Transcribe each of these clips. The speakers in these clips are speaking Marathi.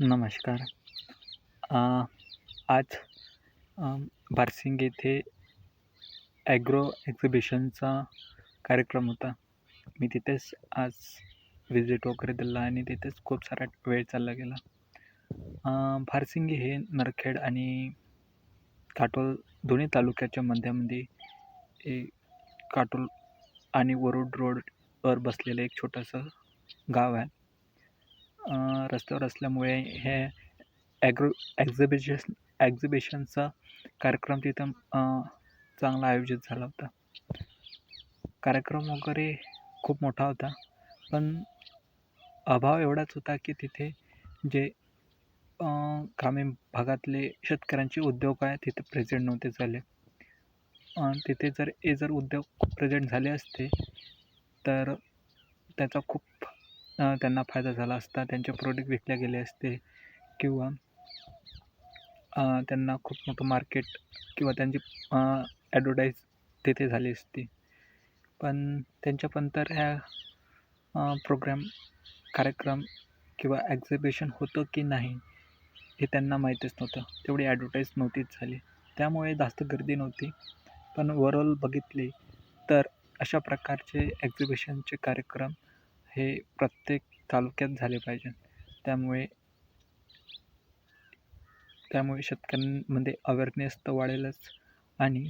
नमस्कार. आज बारसिंग येथे ॲग्रो एक्झिबिशनचा कार्यक्रम होता. मी तिथेच आज व्हिजिट वगैरे दिला आणि तिथेच खूप सारा वेळ चालला गेला. भारसिंगी हे नरखेड आणि काटोल दोन्ही तालुक्याच्या मध्यामध्ये काटोल आणि वरुड रोडवर बसलेलं एक छोटंसं गाव आहे. रस्त्यावर असल्यामुळे हे ॲग्रो एक्झिबिशन ॲक्झिबिशनचा कार्यक्रम तिथं चांगला आयोजित झाला होता. कार्यक्रम वगैरे खूप मोठा होता. पण अभाव एवढाच होता की तिथे जे ग्रामीण भागातले शेतकऱ्यांचे उद्योग आहे तिथे प्रेझेंट नव्हते झाले. तिथे जर हे जर उद्योग प्रेझेंट झाले असते तर त्याचा खूप त्यांना फायदा झाला असता त्यांचे प्रोडक्ट विकले गेले असते किंवा त्यांना खूप मोठं मार्केट किंवा त्यांची ॲडवर्टाईज तिथे झाली असती. पण त्यांच्यापंतर ह्या प्रोग्रॅम कार्यक्रम किंवा एक्झिबिशन होतं की नाही हे त्यांना माहीतच नव्हतं. तेवढी ॲडवर्टाईज नव्हतीच झाली. त्यामुळे जास्त गर्दी नव्हती. पण ओवरऑल बघितले तर अशा प्रकारचे एक्झिबिशनचे कार्यक्रम हे प्रत्येक तालुक्यात झाले पाहिजे. त्यामुळे त्यामुळे शेतकऱ्यांमध्ये अवेअरनेस तर वाढेलच. आणि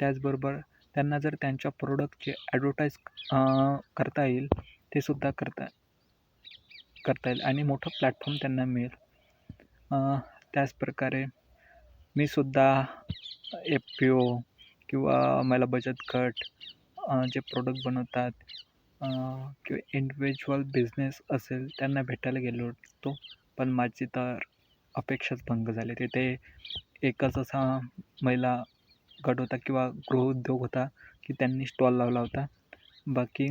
त्याचबरोबर त्यांना जर त्यांच्या प्रोडक्टचे ॲडवर्टाईज करता येईल ते सुद्धा करता करता येईल. आणि मोठं प्लॅटफॉर्म त्यांना मिळेल. त्याचप्रकारे मी सुद्धा एफ पी ओ किंवा मला बचत गट जे प्रोडक्ट बनवतात किंवा इंडिव्हिज्युअल बिझनेस असेल त्यांना भेटायला गेलो होतो. पण माझी तर अपेक्षाच भंग झाली. तिथे एकच असा महिला गट होता किंवा गृहउद्योग होता की त्यांनी स्टॉल लावला होता. बाकी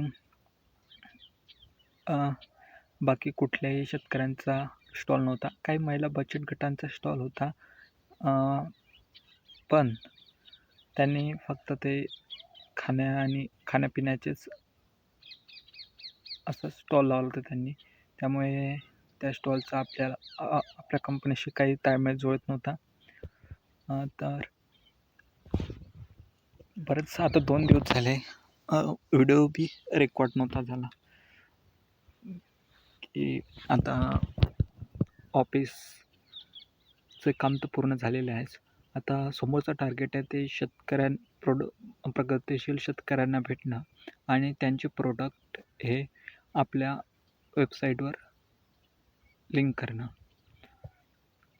बाकी कुठल्याही शेतकऱ्यांचा स्टॉल नव्हता. काही महिला बचत गटांचा स्टॉल होता. पण त्यांनी फक्त ते खाण्या आणि खाण्यापिण्याचेच असं स्टॉल लावला होता त्यांनी. त्यामुळे त्या स्टॉलचा आपल्याला आपल्या कंपनीशी काही ताळमेळ जुळत नव्हता. तर बरेचसं आता दोन दिवस झाले व्हिडिओ बी रेकॉर्ड नव्हता झाला. की आता ऑफिसचे काम तर पूर्ण झालेले आहेच. आता समोरचं टार्गेट आहे ते शेतकऱ्यां प्रोड प्रगतिशील शेतकऱ्यांना भेटणं. आणि त्यांचे प्रोडक्ट हे आपल्या वेबसाईटवर लिंक करणं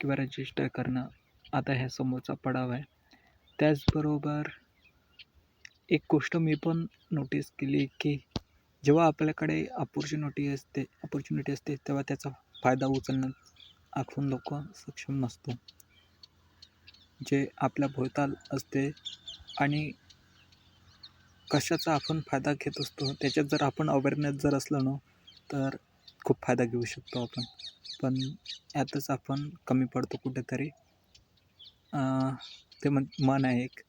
किंवा रजिस्टर करणं. आता ह्या समोरचा पडाव आहे. त्याचबरोबर एक गोष्ट मी पण नोटीस केली की जेव्हा आपल्याकडे अपॉर्च्युनिटी असते अपॉर्च्युनिटी असते तेव्हा त्याचा फायदा उचलणं आपण लोक सक्षम नसतो. जे आपल्या भोवताल असते आणि कशाचा आपण फायदा घेत असतो त्याच्यात जर आपण अवेअरनेस जर असलं ना तर खूप फायदा घेऊ शकतो आपण. पण यातच आपण कमी पडतो कुठेतरी. ते मन मन आहे एक.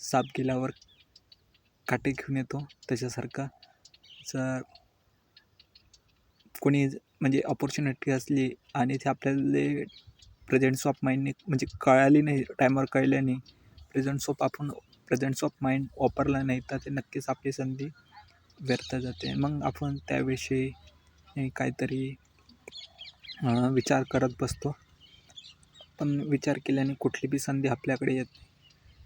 साप गेल्यावर काटे घेऊन येतो त्याच्यासारखा. जर कोणी म्हणजे ऑपॉर्च्युनिटी असली आणि ते आपल्याला प्रेझेंट्स ऑफ माइंडने म्हणजे कळाली नाही टायमावर कळल्या नाही प्रेझेंट्स ऑफ आपण प्रेझेंट्स ऑफ माइंड वापरला नाही तर ते नक्कीच आपली संधी व्यर्थ जाते. मग आपण त्याविषयी काहीतरी विचार करत बसतो. पण विचार केल्याने कुठली बी संधी आपल्याकडे येत नाही.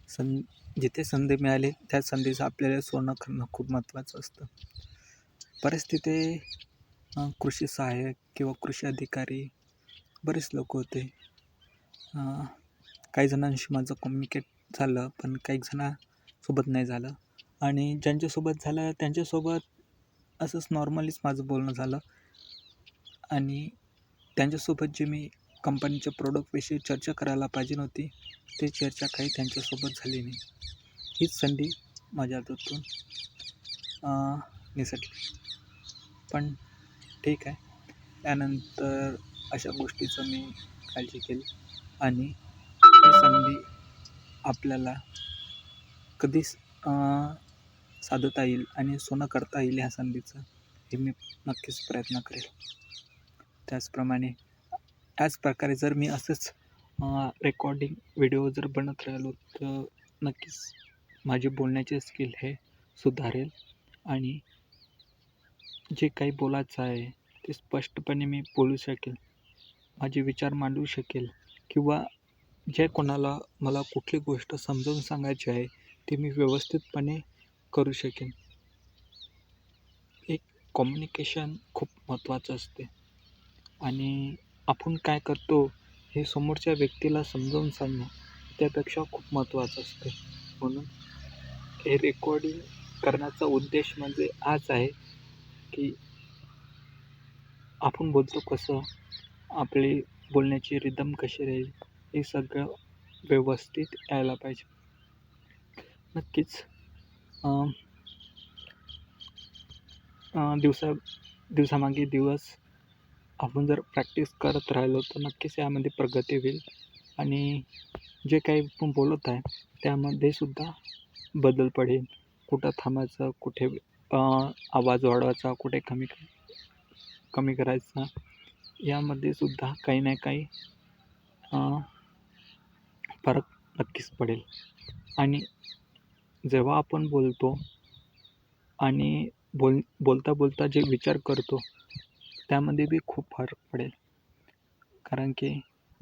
सं जिथे संधी मिळाली त्या संधीचं आपल्याला सोनं करणं खूप महत्त्वाचं असतं. परिस्थिती कृषी सहाय्यक किंवा कृषी अधिकारी बरेच लोक होते. काही जणांशी माझं कम्युनिकेट झालं पण काही जणांसोबत नाही झालं. आणि ज्यांच्यासोबत झालं त्यांच्यासोबत असंच नॉर्मलीच माझं बोलणं झालं. आणि त्यांच्यासोबत जे मी कंपनीच्या प्रोडक्टविषयी चर्चा करायला पाहिजे नव्हती ते चर्चा काही त्यांच्यासोबत झाली नाही. हीच संधी माझ्या हातातून निसटली. पण ठीक आहे. त्यानंतर अशा गोष्टीचं मी काळजी केली. आणि ही संधी आपल्याला कधीच साधता येईल आणि सोनं करता येईल ह्या संधीचं हे मी नक्कीच प्रयत्न करेल. त्याचप्रमाणे त्याच प्रकारे जर मी असंच रेकॉर्डिंग व्हिडिओ जर बनत राहिलो तर नक्कीच माझे बोलण्याचे स्किल हे सुधारेल आणि जे काही बोलायचं आहे ते स्पष्टपणे मी बोलू शकेल माझे विचार मांडू शकेल किंवा जे कोणाला मला कुठली गोष्ट समजावून सांगायची आहे ती मी व्यवस्थितपणे करू शकेन. एक कॉम्युनिकेशन खूप महत्त्वाचं असते. आणि आपण काय करतो हे समोरच्या व्यक्तीला समजावून सांगणं त्यापेक्षा खूप महत्त्वाचं असते. म्हणून हे रेकॉर्डिंग करण्याचा उद्देश म्हणजे हाच आहे की आपण बोलतो कसं आपली बोलण्याची रिदम कशी राहील हे सगळं व्यवस्थित यायला पाहिजे. नक्कीच. दिवसा दिवसामागे दिवस आपण जर प्रॅक्टिस करत राहिलो तर नक्कीच यामध्ये प्रगती होईल. आणि जे काही आपण बोलत आहे त्यामध्ये सुद्धा बदल पडेल. कुठं थांबायचं कुठे आवाज वाढवायचा कुठे कमी कमी करायचा यामध्ये सुद्धा काही ना काही फरक नक्कीच पडेल. आणि जेव्हा आपण बोलतो आणि बोल बोलता बोलता जे विचार करतो त्यामध्ये बी खूप फरक पडेल. कारण की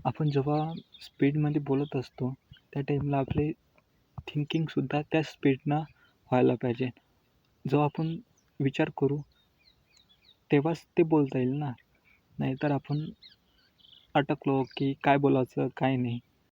आपण जेव्हा स्पीडमध्ये बोलत असतो त्या टाईमला आपले थिंकिंगसुद्धा त्या स्पीडनं व्हायला पाहिजे. जेव्हा आपण विचार करू तेव्हाच ते बोलता येईल ना? नाहीतर आपण अटकलो की काय बोलायचं काय नाही.